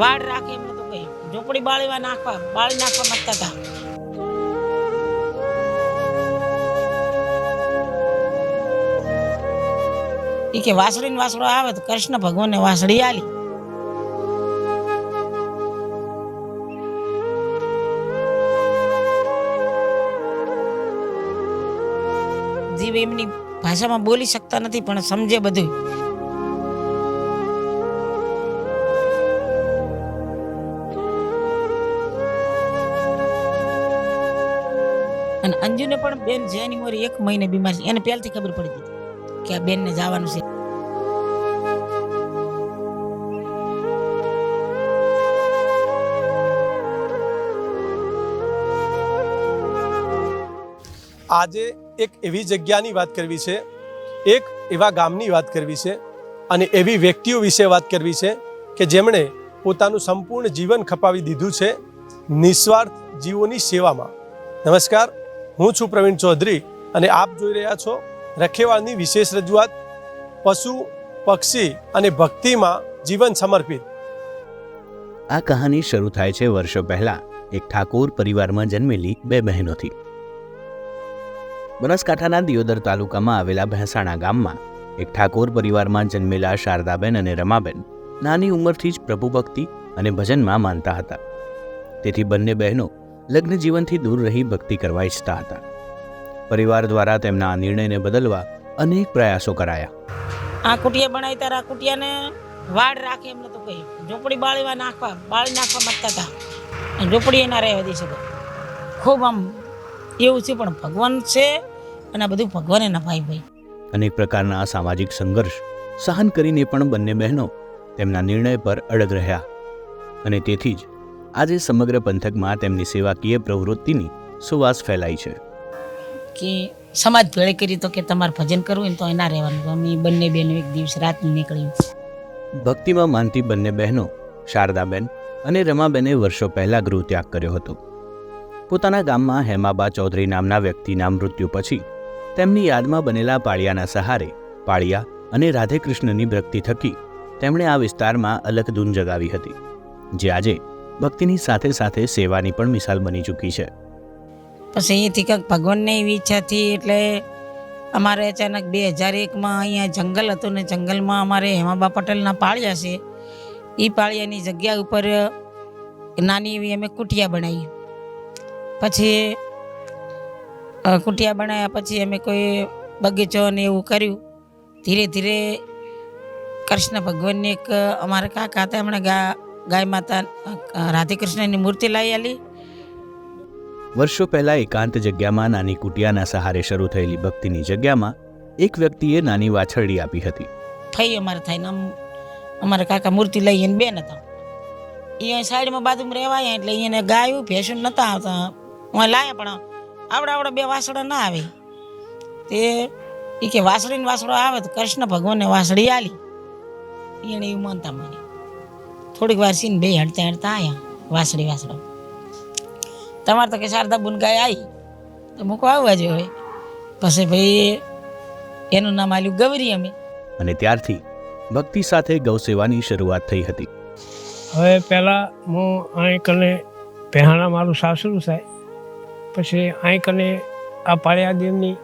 વાડ રાખે એમ નતું કઈ. ઝોપડી બાળીવા નાખવા, બાળી નાખવા માંગતા હતા. ઈ કે વાસળીને વાસળો આવે તો કૃષ્ણ ભગવાનને વાસળી આલી. જીવ એમની ભાષામાં બોલી શકતા નથી, પણ સમજે બધું અને પણ બેન જાન્યુઆરી એક મહિને બીમાર છે. એને પહેલથી ખબર પડી હતી કે આ બેનને જવાનું છે. આજે એક એવી જગ્યાની વાત કરવી છે, એક એવા ગામની વાત કરવી છે અને એવી વ્યક્તિઓ વિશે વાત કરવી છે કે જેમણે પોતાનું સંપૂર્ણ જીવન ખપાવી દીધું છે નિસ્વાર્થ જીવોની સેવામાં. નમસ્કાર. હું છું પ્રવીણ ચૌધરી અને આપ જોઈ રહ્યા છો રખેવાળની વિશેષ રજૂઆત, પશુ, પક્ષી અને ભક્તિમાં જીવન સમર્પિત. આ કહાની શરૂ થાય છે વર્ષો પહેલા એક ઠાકોર પરિવારમાં જન્મેલી બે બહેનોથી. બનાસકાંઠાના દિયોદર તાલુકામાં આવેલા ભેંસાણા ગામમાં એક ઠાકોર પરિવારમાં જન્મેલા શારદાબેન અને રમાબેન નાની ઉંમરથી જ પ્રભુ ભક્તિ અને ભજનમાં માનતા હતા. તેથી બંને બહેનો લગ્ન જીવનથી દૂર રહી ભક્તિ કરવા ઈચ્છતા હતા. પરિવાર દ્વારા તેમના આ નિર્ણયને બદલવા અનેક પ્રયાસો કરાયા. આ કુટિયા બનાવી તારા આ કુટિયાને વાડ રાખે એમને તો કહી ઝોપડી બાળીમાં નાખવા બાળી નાખવા માંગતા હતા. ઝોપડી એના રહેવા દઈ શકે. ખૂબ આમ એવું છે પણ ભગવાન છે અને આ બધું ભગવાને નફાય ભાઈ. અનેક પ્રકારના સામાજિક સંઘર્ષ સહન કરીને પણ બંને બહેનો તેમના નિર્ણય પર અડગ રહ્યા. અને તેથી જ આજે સમગ્ર પંથકમાં તેમની સેવાકીય પ્રવૃત્તિની સુવાસ ફેલાઈ છે. કે સમાજ ભેળે કરી તો કે તમારે ભજન કરવું હોય તો એના રહેવાનું. અમે બંને બહેનો એક દિવસ રાતની નીકળ્યું ભક્તિમાં માનતી બંને બહેનો શારદાબેન અને રમાબેને વર્ષો પહેલા ગૃહ ત્યાગ કર્યો હતો. પોતાના ગામમાં હેમાબા ચૌધરી નામના વ્યક્તિના મૃત્યુ પછી તેમની યાદમાં બનેલા પાળિયાના સહારે પાળિયા અને રાધેકૃષ્ણની ભક્તિ થકી તેમણે આ વિસ્તારમાં અલગ ધૂન જગાવી હતી. જે આજે ભક્તિની સાથે સાથે સેવાની પણ મિસાલ બની ચૂકી છે. પછી અહીંથી કંઈક ભગવાનની એવી ઈચ્છા થઈ એટલે અમારે અચાનક બે હજાર એકમાં અહીંયા જંગલ હતું ને જંગલમાં અમારે હેમાબા પટેલના પાળિયા છે. એ પાળિયાની જગ્યા ઉપર નાની એવી અમે કુટિયા બનાવી પછી કુટિયા બનાવ્યા પછી અમે કોઈ બગીચો ને એવું કર્યું. ધીરે ધીરે કૃષ્ણ ભગવાનની એક અમારા કાકા હતા, એમણે ગા ગાય માતા રાધેકૃષ્ણની રાધે કૃષ્ણની મૂર્તિ લાવી આલી. વર્ષો પહેલાં એકાંત જગ્યામાં નાની કુટિયાના સહારે શરૂ થયેલી ભક્તિની જગ્યામાં એક વ્યક્તિએ નાની વાછરડી આપી હતી. થઈ અમારે થઈને ને આમ અમારા કાકા મૂર્તિ લઈને બેન હતા. એ સાઈડમાં બાજુમાં રહેવાય એટલે એને ગાયું ભેંસું નતા આવતા. હું લાયા પણ આવડા આવડા બે વાસળા ના આવે. તે એ કે વાસળીને વાસળો આવે તો કૃષ્ણ ભગવાનને વાસળી આલી. એને એવું માનતા મને. થોડીક વાર સીન બે હડતા હડતા આવ્યા વાસળી વાસળો. તમારે તો કે શારદા બુનકાય આવી તો મૂકવા આવવા જોઈએ પછી ભાઈ એનું નામ આલ્યું ગૌરી અમે. અને ત્યારથી ભક્તિ સાથે ગૌસેવાની શરૂઆત થઈ હતી. હવે પહેલાં હું અહીં કને પહેણાં મારું સાસરું થાય પછી અહીં કને આ પાળિયાદેવની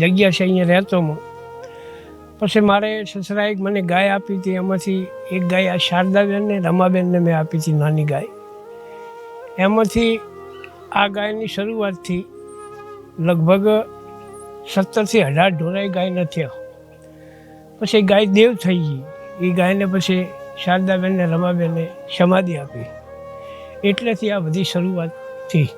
જગ્યા છે અહીંયા રહેતો હું. પછી મારે સસરાએ મને ગાય આપી હતી. એમાંથી એક ગાય આ શારદાબેનને, રમાબેનને મેં આપી હતી નાની ગાય. એમાંથી આ ગાયની શરૂઆતથી લગભગ સત્તરથી અઢાર ઢોરાય ગાય નથી પછી ગાય દેવ થઈ ગઈ. એ ગાયને પછી શારદાબેનને, રમાબેનને સમાધિ આપી. એટલેથી આ બધી શરૂઆત થઈ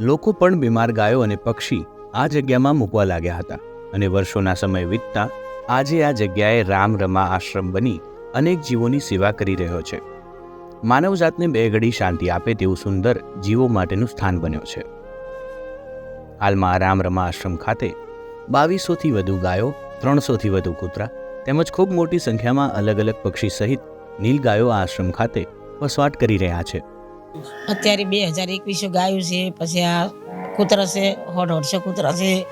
લોકો પણ બીમાર ગાયો અને પક્ષી આ જગ્યામાં મૂકવા લાગ્યા હતા. અને વર્ષોના સમય વીતતા આજે આ જગ્યાએ રામ રમા આશ્રમ બની અનેક જીવોની સેવા કરી રહ્યો છે. માનવજાતને બે ઘડી શાંતિ આપે તેવું સુંદર જીવો માટેનું સ્થાન બન્યો છે. હાલમાં રામ રમા આશ્રમ ખાતે બાવીસોથી વધુ ગાયો, ત્રણસોથી વધુ કૂતરા તેમજ ખૂબ મોટી સંખ્યામાં અલગ અલગ પક્ષી સહિત નીલગાયો આ આશ્રમ ખાતે વસવાટ કરી રહ્યા છે. અત્યારે બે હજાર એકવીસો ગાયું છે, પછી આ કૂતરા છે હોઢ દોઢસો કૂતરા છે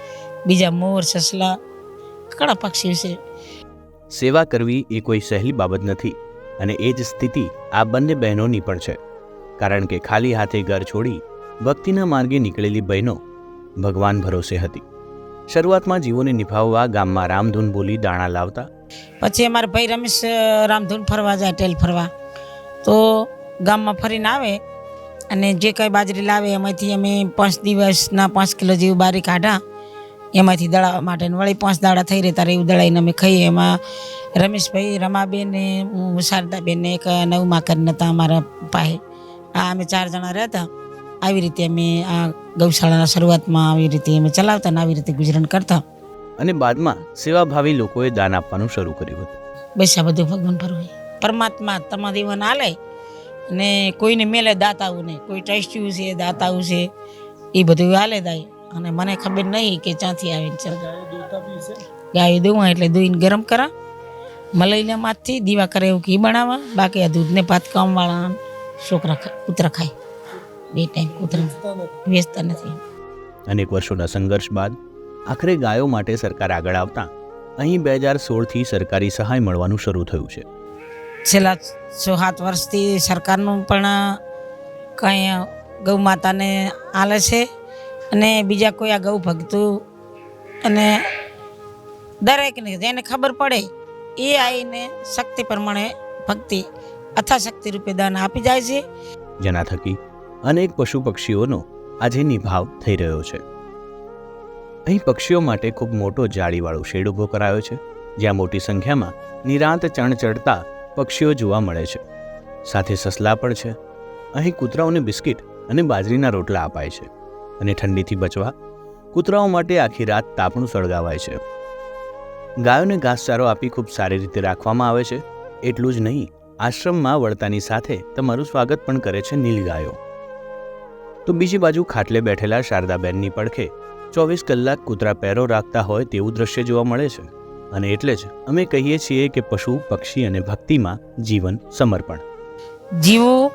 બીજા મોર સસલા ઘણા પક્ષીઓ છે સેવા કરવી એ કોઈ સહેલી બાબત નથી અને એ જ સ્થિતિ આ બંને બહેનોની પણ છે. કારણ કે ખાલી હાથે ઘર છોડી ભક્તિના માર્ગે નીકળેલી બહેનો ભગવાન ભરોસે હતી. શરૂઆતમાં જીવોને નિભાવવા ગામમાં રામધૂન બોલી દાણા લાવતા. પછી અમારા ભાઈ રમેશ રામધૂન ફરવા જાય ટેલ ફરવા. તો ગામમાં ફરીને આવે અને જે કંઈ બાજરી લાવે એમાંથી અમે પાંચ દિવસના પાંચ કિલો જેવું બારી કાઢા. એમાંથી દડા માટે વળી પાંચ દાડા થઈ રહે ત્યારે એવું દળાઈને અમે ખાઈએ. એમાં રમેશભાઈ રમાબેન હું શારદાબેનને એક નવમા કરીને હતા અમારા પાસે. આ અમે ચાર જણા રહેતા આવી રીતે અમે આ ગૌશાળાના શરૂઆતમાં આવી રીતે અમે ચલાવતા ને આવી રીતે ગુજરાન કરતા. અને બાદમાં સેવાભાવી લોકોએ દાન આપવાનું શરૂ કર્યું હતું. બસ આ બધું ભગવાન પર હોય. પરમાત્મા તમારા જીવન આલે ને કોઈને મેલે દાતાવું નહીં. કોઈ ટ્રસ્ટ્યું છે દાતાવું છે એ બધું હાલે દાય. અને મને ખબર નહીં કે ક્યાંથી આવીને ચાલ. ગાય દઉં એટલે દૂઈને ગરમ કરા. મલાઈના માથથી દીવા કરે એવું ઘી બનાવવા બાકી આ દૂધને ભાત કામવાળા છોકરા કૂતરા ખાય. બે ટાઈમ કૂતરા. વેચતા નથી. અનેક વર્ષોના સંઘર્ષ બાદ આખરે ગાયો માટે સરકાર આગળ આવતા અહીં બે હજાર સોળથી સરકારી સહાય મળવાનું શરૂ થયું છે. છેલ્લા છ સાત વર્ષથી સરકારનું પણ કંઈ ગૌ માતાને આલે છે. અને બીજા કોઈ આ ગૌ ભક્તું અને દરેકને જેને ખબર પડે, એ આવીને શક્તિ પ્રમાણે ભક્તિ, અથાશક્તિ રૂપે દાન આપી જાય છે. જેના થકી અનેક પશુ પક્ષીઓનો આજે નિભાવ થઈ રહ્યો છે. અહીં પક્ષીઓ માટે ખૂબ મોટો જાળીવાળો શેડ ઊભો કરાયો છે, જ્યાં મોટી સંખ્યામાં નિરાંત ચણ ચડતા પક્ષીઓ જોવા મળે છે. સાથે સસલા પણ છે. અહીં કૂતરાઓને બિસ્કિટ અને બાજરીના રોટલા અપાય છે. અને ઠંડીથી બચવા, કૂતરાઓ માટે આખી રાત તાપણું સળગાવાય છે. ગાયોને ઘાસચારો આપી ખૂબ સારી રીતે રાખવામાં આવે છે. એટલું જ નહીં, આશ્રમમાં વળતાની સાથે તમારું સ્વાગત પણ કરે છે નીલગાયો તો બીજી બાજુ ખાટલે બેઠેલા શારદાબેનની પડખે ચોવીસ કલાક કૂતરા પહેરો રાખતા હોય તેવું દ્રશ્ય જોવા મળે છે. અને એટલે જ અમે કહીએ છીએ કે પશુ, પક્ષી અને ભક્તિમાં જીવન સમર્પણ. જીવો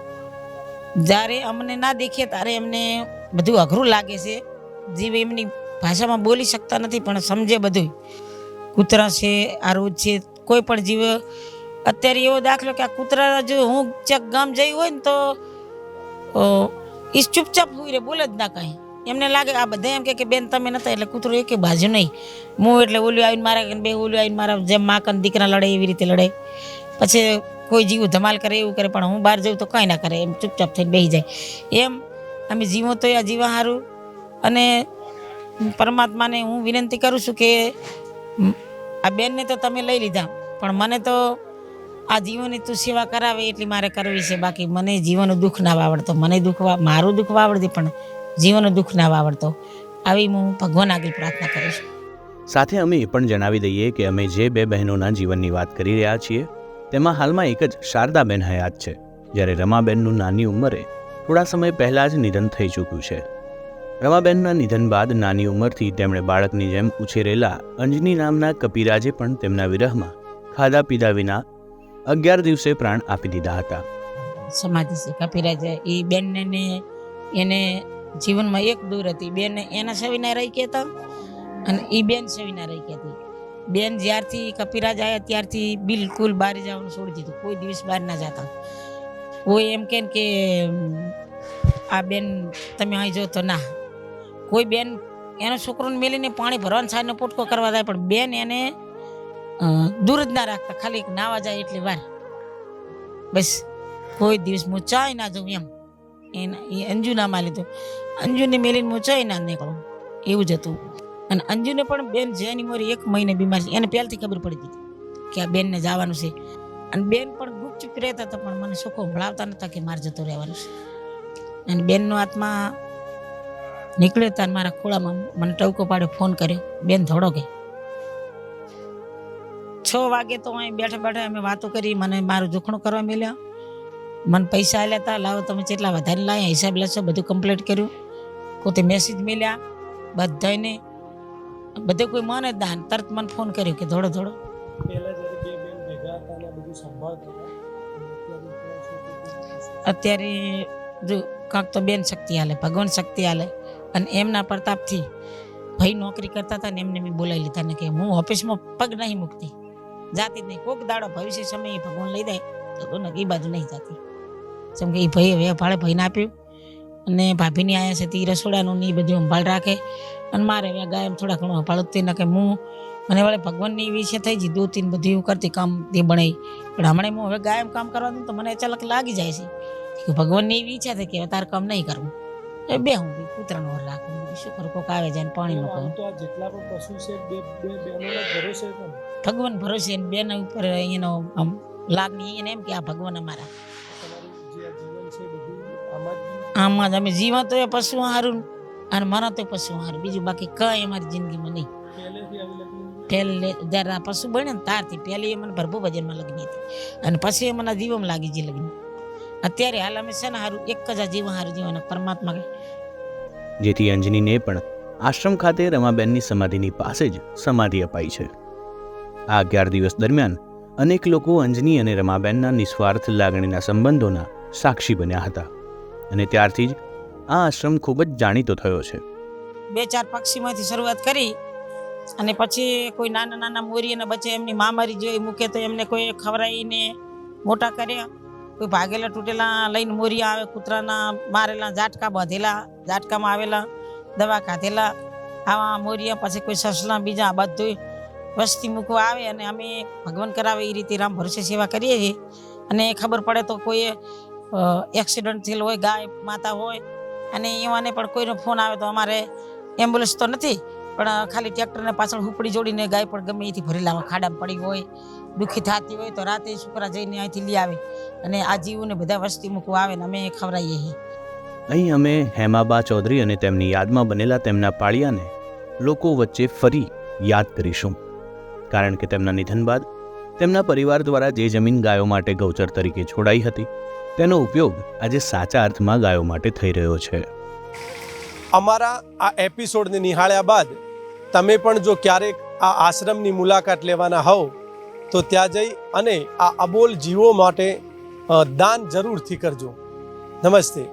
જ્યારે અમને ના દેખીએ ત્યારે એમને બધું અઘરું લાગે છે. જીવ એમની ભાષામાં બોલી શકતા નથી, પણ સમજે બધું કૂતરા છે આ રોજ છે, કોઈ પણ જીવ, અત્યારે એવો દાખલો કે આ કૂતરા જો હું ચક ગામ જઈ હોય ને તો એ ચૂપચાપ હોય રે, બોલે જ ના કાંઈ. એમને લાગે આ બધા એમ કે બેન તમે નતા, એટલે કૂતરો એકે બાજુ નહીં. હું એટલે ઓલું આવીને મારા બે ઓલું આવીને મારા જેમ માકન દીકરા લડે એવી રીતે લડે પછી કોઈ જીવ ધમાલ કરે એવું કરે, પણ હું બહાર જઉં તો કાંઈ ના કરે, એમ ચૂપચાપ થઈને બેસી જાય. એમ અમે જીવો તો આ જીવા સારું અને પરમાત્માને હું વિનંતી કરું છું કે આ બેનને તો તમે લઈ લીધા, પણ મને તો આ જીવોની તું સેવા કરાવે એટલી મારે કરવી છે. બાકી મને જીવનનું દુઃખ ના વાવડતો. મને દુઃખ મારું દુઃખ વાવડતી, પણ જીવનનું દુઃખ ના વાવડતો. આવી હું ભગવાન આગળ પ્રાર્થના કરું છું. સાથે અમે એ પણ જણાવી દઈએ કે અમે જે બે બહેનોના જીવનની વાત કરી રહ્યા છીએ તેમાં હાલમાં એક જ શારદાબેન હયાત છે, જ્યારે રમાબેનનું નાની ઉંમરે થોડા સમય પહેલાં જ નિધન થઈ ચૂક્યું છે. રમાબેનના નિધન બાદ નાની ઉંમરથી તેમણે બાળકની જેમ ઉછેરેલા અંજની નામના કપિરાજે પણ તેમના વિરહમાં ખાધા પીધા વિના અગિયાર દિવસે પ્રાણ આપી દીધા હતા. સમાધિ છે. કપિરાજે એ બેનને એને જીવનમાં એક દૂર હતી. બેન એના સવિના રહી કહેતા અને એ બેન સવિના રહી કહેતી હતી. બેન જ્યારથી કપિરાજ આવ્યા ત્યારથી બિલકુલ બહાર જવાનું છોડી દીધું. કોઈ દિવસ બહાર ના જતા. કોઈ એમ કે કે આ બેન તમે અહીં જો તો ના. કોઈ બેન એનો છોકરોને મેલીને પાણી ભરવાનો સાઈડનો પોટકો કરવા જાય, પણ બેન એને દૂર જ ના રાખતા. ખાલી નાવા જાય એટલી વાર. બસ, કોઈ દિવસ હું ચાય ના જઉં એમ. એના, એ અંજુનામાં લીધું. અંજુને મેલીને હું ચાય ના નીકળું. એવું જ હતું. અને અંજુને પણ બેન જેની મોરી એક મહિને બીમાર છે. એને પહેલથી ખબર પડી હતી કે આ બેનને જવાનું છે. અને બેન પણ ગુપચુપ રહેતા હતા, પણ મને સુખો ભળાવતા નતા કે મારે જતો રહેવાનું છે. અને બેનનો આત્મા નીકળ્યો હતા મારા ખોળામાં મને ટવકો પાડ્યો, ફોન કર્યો. બેન ધોડો કે છ વાગે તો અહીં બેઠા બેઠા અમે વાતો કરી, મને મારું જોખણું કરવા મળ્યા મને પૈસા આલ્યા હતા લાવો તમે જેટલા વધારે લાવ્યા હિસાબ લેશો, બધું કમ્પ્લીટ કર્યું. પોતે મેસેજ મળ્યા બધાને બધે કોઈ મને જ ના. તરત મને ફોન કર્યો કે ધોડો ધોડો. અત્યારે જો કાંક તો બેન શક્તિ હાલે ભગવાન શક્તિ હાલે. અને એમના પ્રતાપથી ભાઈ નોકરી કરતા હતા ને એમને મેં બોલાવી લીધા ને કે હું ઓફિસમાં પગ નહીં મૂકતી. જાતી જ નહીં. કોક દાડો ભવિષ્ય સમયે ભગવાન લઈ જાય તો ને એ બાજુ નહીં જાતી. જેમ કે એ ભાઈ હવે ભાડે ભાઈને આપ્યું. અને ભાભીની આયા છે તે રસોડાનું ને એ બધું સંભાળ રાખે. અને મારે હવે ગાય થોડા ઘણું સંભાળ જ તે ને કે હું મને વળે ભગવાનની એવી ઈચ્છા થઈ ગઈ દૂધ બધું એવું કરતી કામ તે બનાવી પણ હમણાં હું હવે ગાયમ કામ કરવા દઉં તો મને અચાનક લાગી જાય છે કે ભગવાનની એવી ઈચ્છા થઈ કે હવે તારે કામ નહીં કરવું. એ બે હું કૂતરાનો ઓર રાખું. શું કરું? કોક આવે જાય ને પાણી આમ મૂકું તો જેટલા પણ પશુ છે બે બે બહેનોના ભરોસે ભગવાન ભરોસે ને બેન ઉપર એનો આમ લાગણી એને એમ કે આ ભગવાન અમારા. આમાં જ અમે જીવા તો એ પશુ હારું અને મરા તો પશુ હારું. બીજું બાકી કઈ અમારી જિંદગીમાં નહીં. પહેલે જ્યારે આ પશુ બને ને ત્યારથી પહેલી એ મને ભરભો ભજનમાં લગ્ન હતી. અને પછી એ મને જીવમ લાગી ગઈ લગ્ન. અત્યારે હાલ અમે છે ને હારું, એક જ આ જીવન હારું જીવન પરમાત્મા જેથી અંજનીને પણ આશ્રમ ખાતે રમાબેનની સમાધિની પાસે જ સમાધિ અપાઈ છે. આ અગિયાર દિવસ દરમિયાન અનેક લોકો અંજની અને રમાબેનના નિસ્વાર્થ લાગણીના સંબંધોના સાક્ષી બન્યા હતા. અને ત્યારથી જ આ આશ્રમ ખૂબ જ જાણીતો થયો છે. બે ચાર પક્ષીમાંથી શરૂઆત કરી અને પછી કોઈ નાના નાના મોરીના બચ્ચે એમની મામારી જોઈ મૂકે તો એમને કોઈ ખવડાવીને મોટા કર્યા. કોઈ ભાગેલા તૂટેલા લઈને મોરી આવે, કૂતરાના મારેલા, ઝાટકા બાંધેલા, ઝાટકામાં આવેલા, દવા ખાધેલા આવા મોરિયા પછી કોઈ સસલા બીજા બધું વસ્તી મૂકવા આવે અને અમે ભગવાન કરાવે એ રીતે રામ ભરોસે સેવા કરીએ છીએ. અને ખબર પડે તો કોઈ એક્સિડન્ટ થયેલો હોય, ગાય, માતા હોય, અને એવાને પણ કોઈનો ફોન આવે તો અમારે એમ્બ્યુલન્સ તો નથી, પણ ખાલી ટ્રેક્ટરને પાછળ હુપડી જોડીને ગાય પણ ગમે એથી ભરી લાવવા ખાડામાં પડી હોય, દુઃખી થતી હોય, તો રાતે છોકરા જઈને અહીંથી લઈ આવે, અને આ જીવને બધા વસ્તી મૂકવા આવે ને અમે ખવડાવીએ અહીં અમે હેમાબા ચૌધરી અને તેમની યાદમાં બનેલા તેમના પાળિયાને લોકો વચ્ચે ફરી યાદ કરીશું. કારણ કે તેમના નિધન બાદ તેમના પરિવાર દ્વારા જે જમીન ગાયો માટે ગૌચર તરીકે છોડાઈ હતી તેનો ઉપયોગ આજે સાચા અર્થમાં ગાયો માટે થઈ રહ્યો છે. અમારા આ એપિસોડને નિહાળ્યા બાદ તમે પણ જો ક્યારેક આ આશ્રમની મુલાકાત લેવાના હોવ, તો ત્યાં જઈ અને આ અબોલ જીવો માટે દાન જરૂરથી કરજો. નમસ્તે.